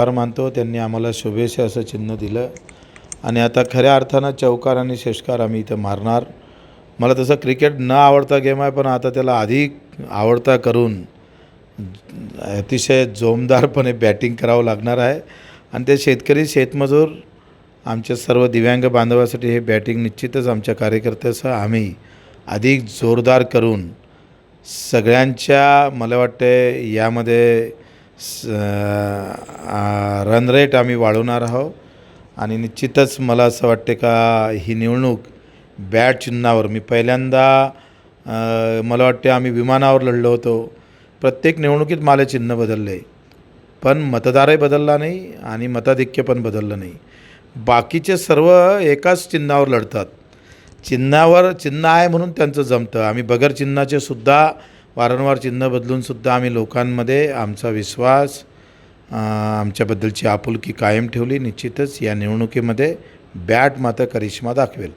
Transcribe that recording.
आभार मानतो त्यांनी आम्हाला शुभेच्छा असं चिन्ह दिलं. आणि आता खऱ्या अर्थानं चौकार आणि षटकार आम्ही इथं मारणार. मला तसं क्रिकेट न आवडता गेम आहे पण आता त्याला अधिक आवडता करून अतिशय जोमदारपणे बॅटिंग करावं लागणार आहे. आणि ते शेतकरी शेतमजूर आमच्या सर्व दिव्यांग बांधवासाठी हे बॅटिंग निश्चितच आमच्या कार्यकर्त्यासह आम्ही अधिक जोरदार करून सगळ्यांच्या मला वाटते यामध्ये स रन रेट आम्ही वाढवणार आहोत. आणि निश्चितच मला असं वाटते का ही निवडणूक बॅट चिन्हावर मी पहिल्यांदा मला वाटते आम्ही विमानावर लढलो होतो. प्रत्येक निवडणुकीत मला चिन्ह बदलले. पण मतदारही बदलला नाही आणि मताधिक्य पण बदललं नाही. बाकीचे सर्व एकाच चिन्हावर लढतात. चिन्हावर चिन्ह आहे म्हणून त्यांचं जमतं. आम्ही बगर चिन्हाचे सुद्धा वारंवार चिन्ह बदलून सुद्धा आम्ही लोकांमध्ये आमचा विश्वास आमच्याबद्दलची आपुलकी कायम ठेवली. निश्चितच या निवडणुकीमध्ये बॅट मात्र करिश्मा दाखवेल.